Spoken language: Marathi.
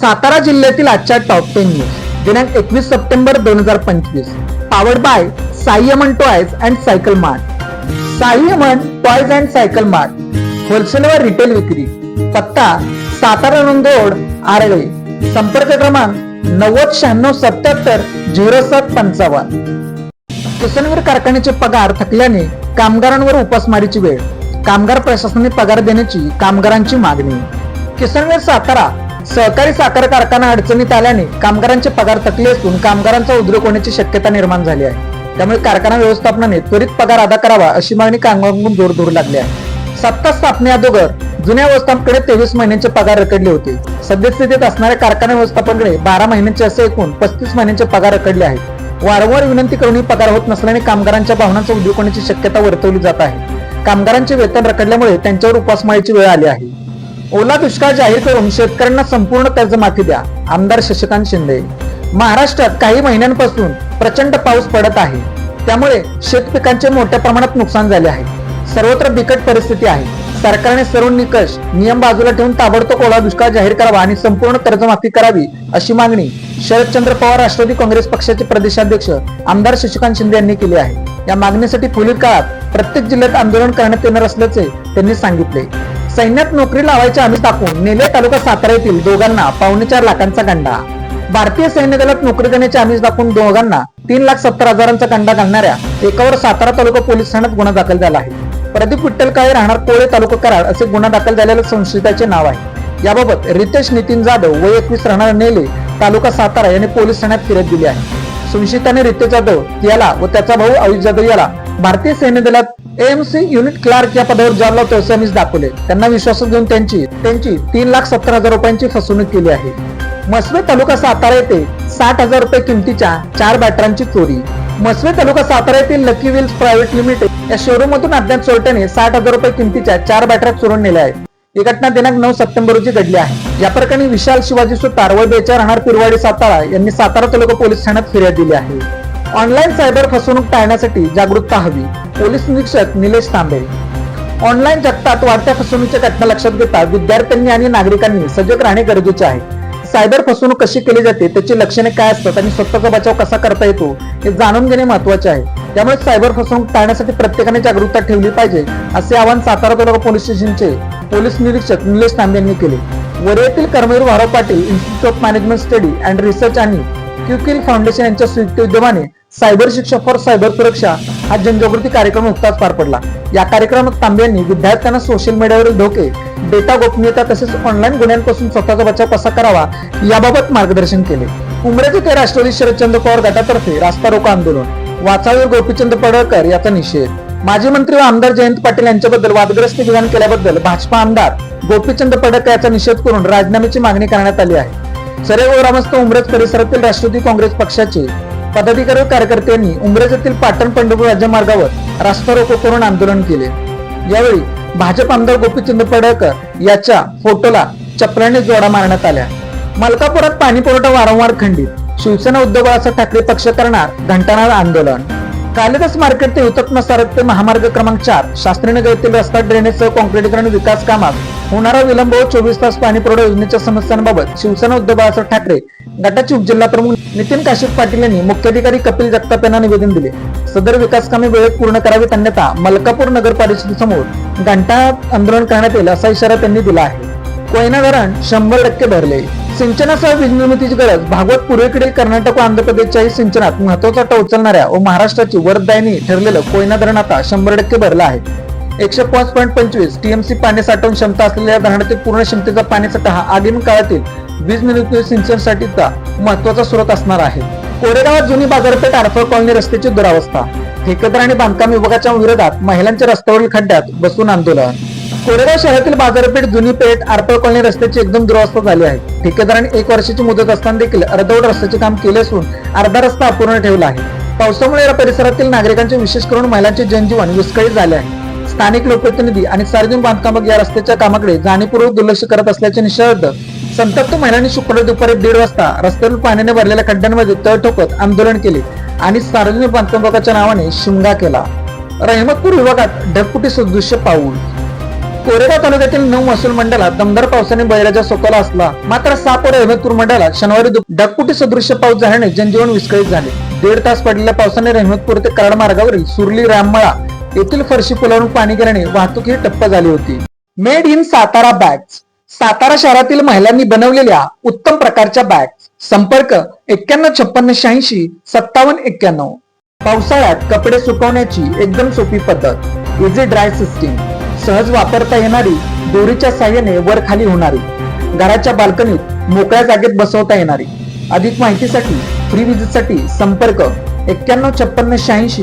सातारा जिल्ह्यातील आजच्या टॉप टेन न्यूज दिनांक एकवीस सप्टेंबर दोन हजार पंचवीस. Powered by Saiyaman toys and cycle mart Saiyaman toys and cycle mart wholesale व रिटेल विक्री. पत्ता सातारा नंदोड आरळे. संपर्क क्रमांक नव्वद शहाण्णव सत्याहत्तर झिरो सात पंचावन्न. किसनवीर कारखान्याचे पगार थकल्याने कामगारांवर उपासमारीची वेळ. कामगार प्रशासनाने पगार देण्याची कामगारांची मागणी. किसनवीर सातारा सहकारी साखर कारखाना अडचणीत आल्याने कामगारांचे पगार थकले असून कामगारांचा उद्रेक होण्याची शक्यता निर्माण झाली आहे. त्यामुळे कारखाना व्यवस्थापनाने त्वरित पगार अदा करावा अशी मागणी कामगारांकडून जोर धरू लागली आहे. सत्ता स्थापने अगोदर जुन्या व्यवस्थापकडे तेवीस महिन्यांचे पगार रखडले होते. सद्यस्थितीत असणाऱ्या कारखाना व्यवस्थापनाकडे बारा महिन्यांचे असे एकूण पस्तीस महिन्यांचे पगार रखडले आहेत. वारंवार विनंती करूनही पगार होत नसल्याने कामगारांच्या भावनांचा उद्योग होण्याची शक्यता वर्तवली जात आहे. कामगारांचे वेतन रखडल्यामुळे त्यांच्यावर उपासमाळीची वेळ आली आहे. ओला दुष्काळ जाहीर करून शेतकऱ्यांना संपूर्ण कर्जमाफी द्या. आमदार शशिकांत शिंदे. महाराष्ट्रात काही महिन्यांपासून प्रचंड पाऊस पडत आहे. त्यामुळे शेतपिकांचे मोठ्या प्रमाणात नुकसान झाले आहे. सर्वत्र बिकट परिस्थिती आहे. सरकारने सर्व निकष नियम बाजूला ठेवून ताबडतोब ओला दुष्काळ जाहीर करावा आणि संपूर्ण कर्जमाफी करावी अशी मागणी शरदचंद्र पवार राष्ट्रवादी काँग्रेस पक्षाचे प्रदेशाध्यक्ष आमदार शशिकांत शिंदे यांनी केली आहे. या मागणीसाठी पुढील काळात प्रत्येक जिल्ह्यात आंदोलन करण्यात येणार असल्याचे त्यांनी सांगितले. सैन्यात नोकरी लावायचे आम्ही टाकून नेले तालुका सातारा येथील दोघांना पावणे चार लाखांचा गंडा. भारतीय सैन्य दलात नोकरी देण्याचे आमिष दाखवून दोघांना तीन लाख सत्तर हजारांचा गंडा घालणाऱ्या एकावर सातारा तालुका पोलीस ठाण्यात गुन्हा दाखल झाला आहे. प्रदीप विठ्ठल काळे राहणार कोळे तालुका कराड असे गुन्हा दाखल झालेल्या संशयिताचे नाव आहे. याबाबत रितेश नितीन जाधव व एकवीस राहणार नेले तालुका सातारा यांनी पोलीस ठाण्यात फिरत दिली आहे. संशयिताने रितेश जाधव याला व त्याचा भाऊ आयुष जाधव याला भारतीय सैन्य दलात एएमसी युनिट क्लार्कच्या पदावर जॉब लावतो असे दाखवले. त्यांना विश्वासात घेऊन त्यांची त्यांची तीन लाख सत्तर हजार रुपयांची फसवणूक केली आहे. मसवे तालुका सातारा येथे साठ हजार रुपये किमतीच्या चार बॅटरांची चोरी. मसवे तालुका सातारा येथील लकी व्हील्स प्रायव्हेट लिमिटेड या शोरूम मधून अज्ञात चोरट्याने साठ हजार रुपये किमतीच्या चार बॅटऱ्या चोरून नेल्या आहेत. ही घटना दिनांक नऊ सप्टेंबर रोजी घडली आहे. या प्रकरणी विशाल शिवाजी सुतार व बेचार राहणार पिरवाडी सातारा यांनी सातारा तालुका पोलीस ठाण्यात फिर्याद दिली आहे. ऑनलाईन सायबर फसवणूक टाळण्यासाठी जागरूकता हवी पोलीस निरीक्षक निलेश तांबे. ऑनलाईन जगतात वाढत्या फसवणुकीच्या घटना लक्षात घेता विद्यार्थ्यांनी आणि नागरिकांनी सजग राहणे गरजेचे आहे. सायबर फसवणूक कशी केली जाते त्याची लक्षणे काय असतात आणि स्वतःचा बचाव कसा करता येतो हे जाणून घेणे महत्त्वाचे आहे. त्यामुळे सायबर फसवणूक टाळण्यासाठी प्रत्येकाने जागरूकता ठेवली पाहिजे असे आवाहन सातारा तालुका पोलीस स्टेशनचे पोलीस निरीक्षक निलेश तांबे यांनी केले. वरळीतील Karmaveer Bhaurao Patil institute of management study and research आणि क्युकिल फाउंडेशन यांच्या संयुक्त उद्यमाने सायबर शिक्षा फॉर सायबर सुरक्षा हा जनजागृती कार्यक्रम नुकताच पार पडला. या कार्यक्रमात तांबे यांनी विद्यार्थ्यांना सोशल मीडियावरील धोके डेटा गोपनीयता तसेच ऑनलाईन गुन्ह्यांपासून स्वतःचा बचाव कसा करावा याबाबत मार्गदर्शन केले. उमरेचे ते राष्ट्रवादी शरदचंद्र पवार गटातर्फे रास्ता रोको आंदोलन वाचावीर गोपीचंद पडळकर याचा निषेध. माजी मंत्री व आमदार जयंत पाटील यांच्याबद्दल वादग्रस्त विधान केल्याबद्दल भाजपा आमदार गोपीचंद पडळकर याचा निषेध करून राजीनाम्याची मागणी करण्यात आली आहे. सरे ग्रामस्थ उमरेज परिसरातील राष्ट्रवादी काँग्रेस पक्षाचे पदाधिकारी कार्यकर्त्यांनी उमरेज पाटण पंढरपूर राज्यमार्गावर रास्ता रोको करून आंदोलन केले. यावेळी भाजप आमदार गोपीचंद पडळकर याच्या फोटोला चपलाने जोडा मारण्यात आल्या. मलकापुरात पाणी पुरवठा वारंवार खंडित. शिवसेना उद्धव बाळासाहेब ठाकरे पक्ष करणार घंटानाद आंदोलन. कालिदास मार्केट ते हुतात्मा सारक ते महामार्ग क्रमांक चार शास्त्रीनगर येथील रस्ता ड्रेनेजसह कॉन्क्रिटीकरण विकास कामात होणारा विलंब व चोवीस तास पाणी पुरवठा योजनेच्या समस्यांबाबत शिवसेना उद्धव बाळासाहेब ठाकरे गटाचे उपजिल्हा प्रमुख नितीन काशिप पाटील यांनी मुख्याधिकारी कपिल जगताप यांना निवेदन दिले. सदर विकास कामे वेळेत पूर्ण करावीत अन्यथा मलकापूर नगर परिषदेसमोर घंटा आंदोलन करण्यात येईल असा इशारा त्यांनी दिला आहे. कोयना धरण शंभर टक्के भरले. सिंचनासह वीज निर्मितीची गरज भागवत पूर्वेकडील कर्नाटक व आंध्र प्रदेशच्याही सिंचनात महत्त्वाचा टोचलणाऱ्या व महाराष्ट्राची वरदायनी ठरलेलं कोयना धरण आता शंभर टक्के भरलं आहे. एकशे पाच पॉईंट पंचवीस. टीएमसी पाणी साठवून क्षमता असलेल्या धरणातील पूर्ण क्षमतेचा पाणीसाठा हा आगामी काळातील वीज निर्मिती सिंचनासाठीचा महत्त्वाचा स्रोत असणार आहे. कोरेगावात जुनी बाजारपेठ आरफळ कॉलनी रस्त्याची दुरावस्था. ठेकेदार आणि बांधकाम विभागाच्या विरोधात महिलांच्या रस्त्यावरील खड्ड्यात बसून आंदोलन. कोरेगाव शहरातील बाजारपेठ जुनी पेठ आरपळ कॉलनी रस्त्याची एकदम दुरावस्था झाली आहे. ठेकेदाराने एक वर्षाची मुदत असताना देखील अर्धवट रस्त्याचे काम केले असून अर्धा रस्ता अपूर्ण ठेवला आहे. पावसामुळे या परिसरातील नागरिकांचे विशेष करून महिलांचे जनजीवन विस्कळीत झाले आहे. स्थानिक लोकप्रतिनिधी आणि सार्वजनिक बांधकाम या रस्त्याच्या कामाकडे जाणीवपूर्वक दुर्लक्ष करत असल्याचे निषेध संतप्त महिलांनी शुक्रवारी दुपारी दीड वाजता रस्त्यावर पाण्याने भरलेल्या खड्ड्यांमध्ये तळ ठोकत आंदोलन केले आणि सार्वजनिक बांधकाम विभागाच्या नावाने शिमगा केला. रहमतपूर विभागात ढगफुटी सदृश्य पाऊल. कोरेगाव तालुक्यातील नऊ महसूल मंडळात दमदार पावसाने बैराजा सोकवला असला मात्र सापोर अहमदपूर मंडळात शनिवारी दुप- सदृश्य पाऊस झाल्याने जनजीवन विस्कळीत झाले. दीड तास पडलेल्या पावसाने रहमतपूर ते कराड मार्गावरील सुरली राममळा येथील फरशी पुलावरून पाणी करणे वाहतूक ही टप्प झाली होती. Made in Satara bags Satara शहरातील महिलांनी बनवलेल्या उत्तम प्रकारच्या बॅग्स संपर्क एक्क्याण्णव छप्पन्न शहाऐंशी सत्तावन्न एक्क्याण्णव. पावसाळ्यात कपडे सुकवण्याची एकदम सोपी पद्धत. इझी ड्राय सिस्टीम सहज वापरता येणारी दोरीच्या साह्याने वर खाली होणारी. घराच्या बाल्कनीत मोकळ्या जागेत बसवता येणारी. अधिक माहितीसाठी फ्री विजिटसाठी संपर्क एक्क्याण्णव छप्पन्न शहाऐंशी